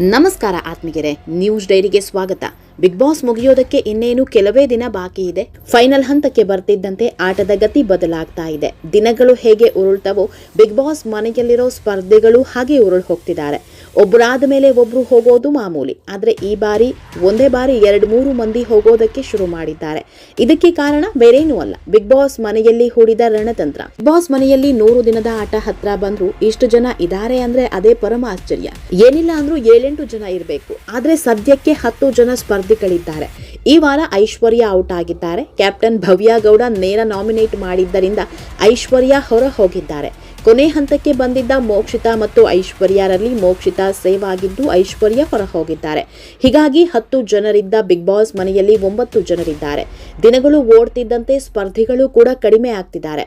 ನಮಸ್ಕಾರ ಆತ್ಮಿಗೆರೆ ನ್ಯೂಸ್ ಡೈರಿಗೆ ಸ್ವಾಗತ. ಬಿಗ್ ಬಾಸ್ ಮುಗಿಯೋದಕ್ಕೆ ಇನ್ನೇನು ಕೆಲವೇ ದಿನ ಬಾಕಿ ಇದೆ. ಫೈನಲ್ ಹಂತಕ್ಕೆ ಬರ್ತಿದ್ದಂತೆ ಆಟದ ಗತಿ ಬದಲಾಗ್ತಾ ಇದೆ. ದಿನಗಳು ಹೇಗೆ ಉರುಳ್ತವೋ ಬಿಗ್ ಬಾಸ್ ಮನೆಯಲ್ಲಿರೋ ಸ್ಪರ್ಧೆಗಳು ಹಾಗೆ ಉರುಳು ಹೋಗ್ತಿದ್ದಾರೆ ಒಬ್ಬರಾದ ಮೇಲೆ ಒಬ್ಬರು ಹೋಗೋದು ಮಾಮೂಲಿ. ಆದರೆ ಈ ಬಾರಿ ಒಂದೇ ಬಾರಿ ಎರಡು ಮೂರು ಮಂದಿ ಹೋಗೋದಕ್ಕೆ ಶುರು ಮಾಡಿದ್ದಾರೆ. ಇದಕ್ಕೆ ಕಾರಣ ಬೇರೇನೂ ಅಲ್ಲ. ಬಿಗ್ ಬಾಸ್ ಮನೆಯಲ್ಲಿ ಹೂಡಿದ ರಣತಂತ್ರ. ಬಿಗ್ ಬಾಸ್ ಮನೆಯಲ್ಲಿ ನೂರು ದಿನದ ಆಟ ಹತ್ರ ಬಂದ್ರು ಇಷ್ಟು ಜನ ಇದಾರೆ ಅಂದ್ರೆ ಅದೇ ಪರಮ ಆಶ್ಚರ್ಯ. ಏನಿಲ್ಲ ಅಂದ್ರೂ ಏಳೆಂಟು ಜನ ಇರಬೇಕು. ಆದ್ರೆ ಸದ್ಯಕ್ಕೆ ಹತ್ತು ಜನ ಸ್ಪರ್ಧಿಗಳಿದ್ದಾರೆ. ಈ ವಾರ ಐಶ್ವರ್ಯ ಔಟ್ ಆಗಿದ್ದಾರೆ. ಕ್ಯಾಪ್ಟನ್ ಭವ್ಯ ಗೌಡ ನೇರ ನಾಮಿನೇಟ್ ಮಾಡಿದ್ದರಿಂದ ಐಶ್ವರ್ಯ ಹೊರ ಹೋಗಿದ್ದಾರೆ. ಕೊನೆ ಹಂತಕ್ಕೆ ಬಂದಿದ್ದ ಮೋಕ್ಷಿತಾ ಮತ್ತು ಐಶ್ವರ್ಯರಲ್ಲಿ ಮೋಕ್ಷಿತಾ ಸೇವ್ ಆಗಿದ್ದು ಐಶ್ವರ್ಯ ಹೊರ ಹೋಗಿದ್ದಾರೆ ಹೀಗಾಗಿ ಹತ್ತು ಜನರಿದ್ದ ಬಿಗ್ ಬಾಸ್ ಮನೆಯಲ್ಲಿ ಒಂಬತ್ತು ಜನರಿದ್ದಾರೆ. ದಿನಗಳು ಓಡ್ತಿದ್ದಂತೆ ಸ್ಪರ್ಧಿಗಳು ಕೂಡ ಕಡಿಮೆ ಆಗ್ತಿದ್ದಾರೆ.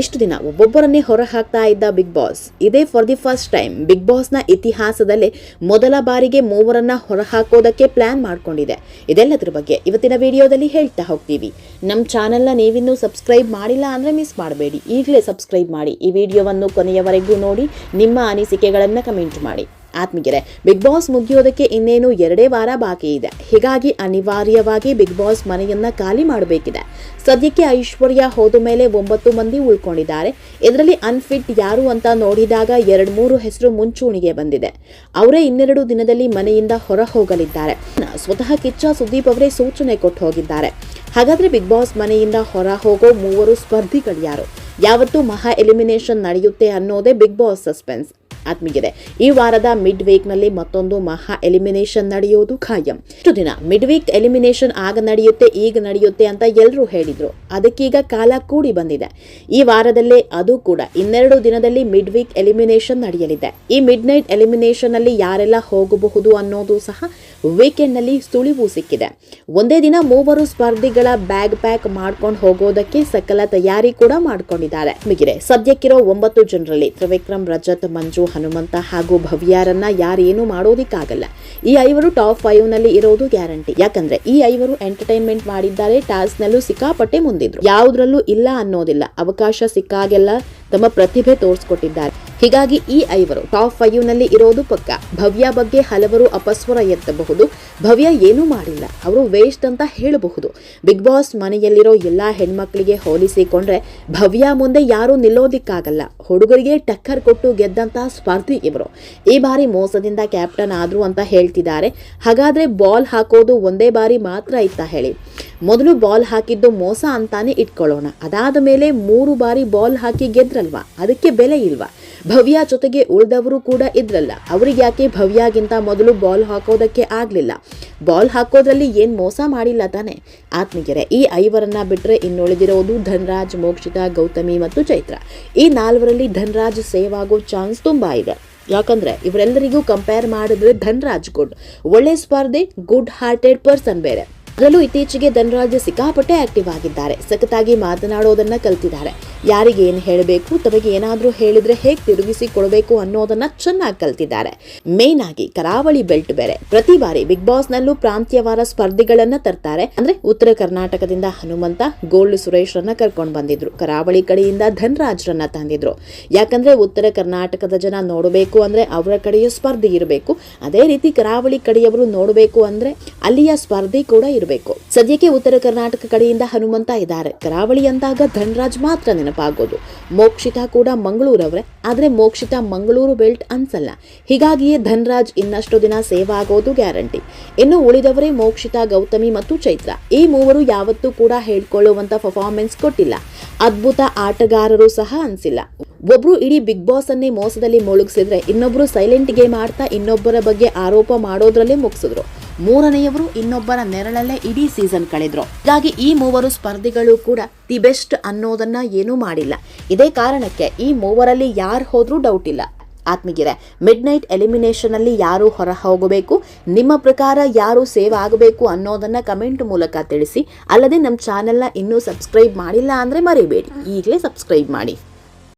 ಇಷ್ಟು ದಿನ ಒಬ್ಬೊಬ್ಬರನ್ನೇ ಹೊರ ಹಾಕ್ತಾ ಇದ್ದ ಬಿಗ್ ಬಾಸ್ ಇದೇ for the first time Bigg ಬಾಸ್ನ ಇತಿಹಾಸದಲ್ಲೇ ಮೊದಲ ಬಾರಿಗೆ ಮೂವರನ್ನ ಹೊರ ಹಾಕೋದಕ್ಕೆ ಪ್ಲಾನ್ ಮಾಡ್ಕೊಂಡಿದೆ. ಇದೆಲ್ಲದರ ಬಗ್ಗೆ ಇವತ್ತಿನ ವಿಡಿಯೋದಲ್ಲಿ ಹೇಳ್ತಾ ಹೋಗ್ತೀವಿ. ನಮ್ಮ ಚಾನೆಲ್ನ ನೀವಿನ್ನೂ ಸಬ್ಸ್ಕ್ರೈಬ್ ಮಾಡಿಲ್ಲ ಅಂದರೆ ಮಿಸ್ ಮಾಡಬೇಡಿ. ಈಗಲೇ ಸಬ್ಸ್ಕ್ರೈಬ್ ಮಾಡಿ ಈ ವಿಡಿಯೋವನ್ನು ಕೊನೆಯವರೆಗೂ ನೋಡಿ, ನಿಮ್ಮ ಅನಿಸಿಕೆಗಳನ್ನು ಕಮೆಂಟ್ ಮಾಡಿ. ಆತ್ಮೀಗೆರೆ ಬಿಗ್ ಬಾಸ್ ಮುಗಿಯೋದಕ್ಕೆ ಇನ್ನೇನು ಎರಡೇ ವಾರ ಬಾಕಿ ಇದೆ. ಹೀಗಾಗಿ ಅನಿವಾರ್ಯವಾಗಿ ಬಿಗ್ ಬಾಸ್ ಮನೆಯನ್ನ ಖಾಲಿ ಮಾಡಬೇಕಿದೆ. ಸದ್ಯಕ್ಕೆ ಐಶ್ವರ್ಯ ಹೋದ ಮೇಲೆ ಒಂಬತ್ತು ಮಂದಿ ಉಳ್ಕೊಂಡಿದ್ದಾರೆ. ಇದರಲ್ಲಿ ಅನ್ಫಿಟ್ ಯಾರು ಅಂತ ನೋಡಿದಾಗ ಎರಡು ಮೂರು ಹೆಸರು ಮುಂಚೂಣಿಗೆ ಬಂದಿದೆ. ಅವರೇ ಇನ್ನೆರಡು ದಿನದಲ್ಲಿ ಮನೆಯಿಂದ ಹೊರ ಹೋಗಲಿದ್ದಾರೆ ಸ್ವತಃ ಕಿಚ್ಚ ಸುದೀಪ್ ಅವರೇ ಸೂಚನೆ ಕೊಟ್ಟು ಹೋಗಿದ್ದಾರೆ. ಹಾಗಾದ್ರೆ ಬಿಗ್ ಬಾಸ್ ಮನೆಯಿಂದ ಹೊರ ಹೋಗೋ ಮೂವರು ಸ್ಪರ್ಧಿಗಳು ಯಾರು? ಯಾವತ್ತು ಮಹಾ ಎಲಿಮಿನೇಷನ್ ನಡೆಯುತ್ತೆ ಅನ್ನೋದೇ ಬಿಗ್ ಬಾಸ್ ಸಸ್ಪೆನ್ಸ್ ಆತ್ಮೀಗಿದೆ ಈ ವಾರದ ಮಿಡ್ ವೀಕ್ನಲ್ಲಿ ಮತ್ತೊಂದು ಮಹಾ ಎಲಿಮಿನೇಷನ್ ನಡೆಯುವುದು ಖಾಯಂ. ಇಷ್ಟು ದಿನ ಮಿಡ್ ವೀಕ್ ಎಲಿಮಿನೇಷನ್ ಆಗ ನಡೆಯುತ್ತೆ, ಈಗ ನಡೆಯುತ್ತೆ ಅಂತ ಎಲ್ಲರೂ ಹೇಳಿದ್ರು. ಅದಕ್ಕೀಗ ಕಾಲ ಕೂಡಿ ಬಂದಿದೆ. ಈ ವಾರದಲ್ಲೇ ಅದು ಕೂಡ ಇನ್ನೆರಡು ದಿನದಲ್ಲಿ ಮಿಡ್ ವೀಕ್ ಎಲಿಮಿನೇಷನ್ ನಡೆಯಲಿದೆ. ಈ ಮಿಡ್ ನೈಟ್ ಎಲಿಮಿನೇಷನ್ ಅಲ್ಲಿ ಯಾರೆಲ್ಲ ಹೋಗಬಹುದು ಅನ್ನೋದು ಸಹ ವೀಕೆಂಡ್ನಲ್ಲಿ ಸುಳಿವು ಸಿಕ್ಕಿದೆ. ಒಂದೇ ದಿನ ಮೂವರು ಸ್ಪರ್ಧಿಗಳ ಬ್ಯಾಗ್ ಪ್ಯಾಕ್ ಮಾಡ್ಕೊಂಡು ಹೋಗೋದಕ್ಕೆ ಸಕಲ ತಯಾರಿ ಕೂಡ ಮಾಡ್ಕೊಂಡಿದ್ದಾರೆ. ಸದ್ಯಕ್ಕಿರೋ ಒಂಬತ್ತು ಜನರಲ್ಲಿ ತ್ರಿವಿಕ್ರಮ್, ರಜತ್, ಮಂಜು ಹನುಮಂತ ಹಾಗೂ ಭವ್ಯಾರನ್ನ ಯಾರೇನು ಮಾಡೋದಿಕ್ಕಾಗಲ್ಲ. ಈ ಐವರು ಟಾಪ್ ಫೈವ್ನಲ್ಲಿ ಇರೋದು ಗ್ಯಾರಂಟಿ. ಯಾಕಂದ್ರೆ ಈ ಐವರು ಎಂಟರ್ಟೈನ್ಮೆಂಟ್ ಮಾಡಿದ್ದಾರೆ ಟಾಸ್ಕ್ ನಲ್ಲೂ ಸಿಕ್ಕಾಪಟ್ಟೆ ಮುಂದಿದ್ರು. ಯಾವುದ್ರಲ್ಲೂ ಇಲ್ಲ ಅನ್ನೋದಿಲ್ಲ. ಅವಕಾಶ ಸಿಕ್ಕಾಗೆಲ್ಲ ತಮ್ಮ ಪ್ರತಿಭೆ ತೋರಿಸಿಕೊಟ್ಟಿದ್ದಾರೆ. ಹೀಗಾಗಿ ಈ ಐವರು ಟಾಪ್ ಫೈವ್ನಲ್ಲಿ ಇರೋದು ಪಕ್ಕ. ಭವ್ಯ ಬಗ್ಗೆ ಹಲವರು ಅಪಸ್ವರ ಎತ್ತಬಹುದು. ಭವ್ಯ ಏನೂ ಮಾಡಿಲ್ಲ. ಅವರು ವೇಸ್ಟ್ ಅಂತ ಹೇಳಬಹುದು. ಬಿಗ್ ಬಾಸ್ ಮನೆಯಲ್ಲಿರೋ ಎಲ್ಲಾ ಹೆಣ್ಮಕ್ಳಿಗೆ ಹೋಲಿಸಿಕೊಂಡ್ರೆ ಭವ್ಯ ಮುಂದೆ ಯಾರೂ ನಿಲ್ಲೋದಿಕ್ಕಾಗಲ್ಲ. ಹುಡುಗರಿಗೆ ಟಕ್ಕರ್ ಕೊಟ್ಟು ಗೆದ್ದಂತ ಸ್ಪರ್ಧಿ ಇವರು. ಈ ಬಾರಿ ಮೋಸದಿಂದ ಕ್ಯಾಪ್ಟನ್ ಆದ್ರು ಅಂತ ಹೇಳ್ತಿದ್ದಾರೆ. ಹಾಗಾದ್ರೆ ಬಾಲ್ ಹಾಕೋದು ಒಂದೇ ಬಾರಿ ಮಾತ್ರ ಇತ್ತ ಹೇಳಿ. ಮೊದಲು ಬಾಲ್ ಹಾಕಿದ್ದು ಮೋಸ ಅಂತಾನೆ ಇಟ್ಕೊಳ್ಳೋಣ. ಅದಾದ ಮೇಲೆ ಮೂರು ಬಾರಿ ಬಾಲ್ ಹಾಕಿ ಗೆದ್ರಲ್ವಾ ಅದಕ್ಕೆ ಬೆಲೆ ಇಲ್ವಾ? ಭವ್ಯ ಜೊತೆಗೆ ಉಳಿದವರು ಕೂಡ ಇದ್ರಲ್ಲ. ಅವ್ರಿಗೆ ಯಾಕೆ ಭವ್ಯಾಗಿಂತ ಮೊದಲು ಬಾಲ್ ಹಾಕೋದಕ್ಕೆ ಆಗ್ಲಿಲ್ಲ? ಬಾಲ್ ಹಾಕೋದ್ರಲ್ಲಿ ಏನ್ ಮೋಸ ಮಾಡಿಲ್ಲ ತಾನೆ? ಆತ್ಮೀಗೆರೆ ಈ ಐವರನ್ನ ಬಿಟ್ರೆ ಇನ್ನುಳಿದಿರೋದು ಧನ್ರಾಜ್, ಮೋಕ್ಷಿತಾ, ಗೌತಮಿ ಮತ್ತು ಚೈತ್ರ. ಈ ನಾಲ್ವರಲ್ಲಿ ಧನ್ರಾಜ್ ಸೇವ್ ಆಗೋ ಚಾನ್ಸ್ ತುಂಬಾ ಇದೆ. ಯಾಕಂದ್ರೆ ಇವರೆಲ್ಲರಿಗೂ ಕಂಪೇರ್ ಮಾಡಿದ್ರೆ ಧನ್ರಾಜ್ ಗುಡ್ ಒಳ್ಳೆ ಸ್ಪರ್ಧೆ ಗುಡ್ ಹಾರ್ಟೆಡ್ ಪರ್ಸನ್ ಬೇರೆ. ಅದರಲ್ಲೂ ಇತ್ತೀಚೆಗೆ ಧನರಾಜ್ ಸಿಕ್ಕಾಪಟ್ಟೆ ಆಕ್ಟಿವ್ ಆಗಿದ್ದಾರೆ. ಸಖತ್ತಾಗಿ ಮಾತನಾಡೋದನ್ನ ಕಲ್ತಿದ್ದಾರೆ. ಯಾರಿಗೆ ಏನು ಹೇಳಬೇಕು, ತಮಗೆ ಏನಾದರೂ ಹೇಳಿದ್ರೆ ಹೇಗೆ ತಿರುಗಿಸಿ ಕೊಡಬೇಕು ಅನ್ನೋದನ್ನ ಚೆನ್ನಾಗಿ ಕಲ್ತಿದ್ದಾರೆ. ಮೇನ್ ಆಗಿ ಕರಾವಳಿ ಬೆಲ್ಟ್ ಬೇರೆ. ಪ್ರತಿ ಬಾರಿ ಬಿಗ್ ಬಾಸ್ ನಲ್ಲೂ ಪ್ರಾಂತ್ಯವಾರ ಸ್ಪರ್ಧಿಗಳನ್ನ ತರ್ತಾರೆ. ಅಂದ್ರೆ ಉತ್ತರ ಕರ್ನಾಟಕದಿಂದ ಹನುಮಂತ ಗೋಲ್ಡ್ ಸುರೇಶ್ ರನ್ನ ಕರ್ಕೊಂಡು ಬಂದಿದ್ರು. ಕರಾವಳಿ ಕಡೆಯಿಂದ ಧನ್ರಾಜ್ರನ್ನ ತಂದಿದ್ರು. ಯಾಕಂದ್ರೆ ಉತ್ತರ ಕರ್ನಾಟಕದ ಜನ ನೋಡಬೇಕು ಅಂದ್ರೆ ಅವರ ಕಡೆಯ ಸ್ಪರ್ಧೆ ಇರಬೇಕು. ಅದೇ ರೀತಿ ಕರಾವಳಿ ಕಡೆಯವರು ನೋಡಬೇಕು ಅಂದ್ರೆ ಅಲ್ಲಿಯ ಸ್ಪರ್ಧೆ ಕೂಡ ಇರಬೇಕು. ಸದ್ಯಕ್ಕೆ ಉತ್ತರ ಕರ್ನಾಟಕ ಕಡೆಯಿಂದ ಹನುಮಂತ ಇದ್ದಾರೆ. ಕರಾವಳಿ ಅಂದಾಗ ಧನ್ರಾಜ್ ಮಾತ್ರ ನೆನಪಾಗೋದು. ಮೋಕ್ಷಿತಾ ಕೂಡ ಮಂಗಳೂರವ್ರೆ. ಆದರೆ ಮೋಕ್ಷಿತಾ ಮಂಗಳೂರು ಬೆಲ್ಟ್ ಅನ್ಸಲ್ಲ. ಹೀಗಾಗಿಯೇ ಧನ್ರಾಜ್ ಇನ್ನಷ್ಟು ದಿನ ಸೇವ್ ಆಗೋದು ಗ್ಯಾರಂಟಿ. ಇನ್ನು ಉಳಿದವರೇ ಮೋಕ್ಷಿತಾ, ಗೌತಮಿ ಮತ್ತು ಚೈತ್ರ. ಈ ಮೂವರು ಯಾವತ್ತೂ ಕೂಡ ಹೇಳ್ಕೊಳ್ಳುವಂತ ಪರ್ಫಾರ್ಮೆನ್ಸ್ ಕೊಟ್ಟಿಲ್ಲ. ಅದ್ಭುತ ಆಟಗಾರರು ಸಹ ಅನ್ಸಿಲ್ಲ. ಒಬ್ರು ಇಡೀ ಬಿಗ್ ಬಾಸ್ ಅನ್ನೇ ಮೋಸದಲ್ಲಿ ಮುಳುಗಿಸಿದ್ರೆ ಇನ್ನೊಬ್ರು ಸೈಲೆಂಟ್ ಗೇಮ್ ಆಡ್ತಾ ಇನ್ನೊಬ್ಬರ ಬಗ್ಗೆ ಆರೋಪ ಮಾಡೋದ್ರಲ್ಲೇ ಮುಗಿಸಿದ್ರು. ಮೂರನೆಯವರು ಇನ್ನೊಬ್ಬರ ನೆರಳಲ್ಲೇ ಇಡೀ ಸೀಸನ್ ಕಳೆದ್ರು. ಹೀಗಾಗಿ ಈ ಮೂವರು ಸ್ಪರ್ಧಿಗಳು ಕೂಡ ದಿ ಬೆಸ್ಟ್ ಅನ್ನೋದನ್ನ ಏನೂ ಮಾಡಿಲ್ಲ. ಇದೇ ಕಾರಣಕ್ಕೆ ಈ ಮೂವರಲ್ಲಿ ಯಾರು ಹೋದ್ರೂ ಡೌಟ್ ಇಲ್ಲ. ಆತ್ಮಗಿರೆ ಮಿಡ್ ನೈಟ್ ಎಲಿಮಿನೇಷನ್ ಅಲ್ಲಿ ಯಾರು ಹೊರ ಹೋಗಬೇಕು, ನಿಮ್ಮ ಪ್ರಕಾರ ಯಾರು ಸೇವ್ ಆಗಬೇಕು ಅನ್ನೋದನ್ನ ಕಮೆಂಟ್ ಮೂಲಕ ತಿಳಿಸಿ, ಅಲ್ಲದೆ ನಮ್ಮ ಚಾನೆಲ್ನ ಇನ್ನೂ ಸಬ್ಸ್ಕ್ರೈಬ್ ಮಾಡಿಲ್ಲ ಅಂದ್ರೆ ಮರಿಬೇಡಿ. ಈಗಲೇ ಸಬ್ಸ್ಕ್ರೈಬ್ ಮಾಡಿ.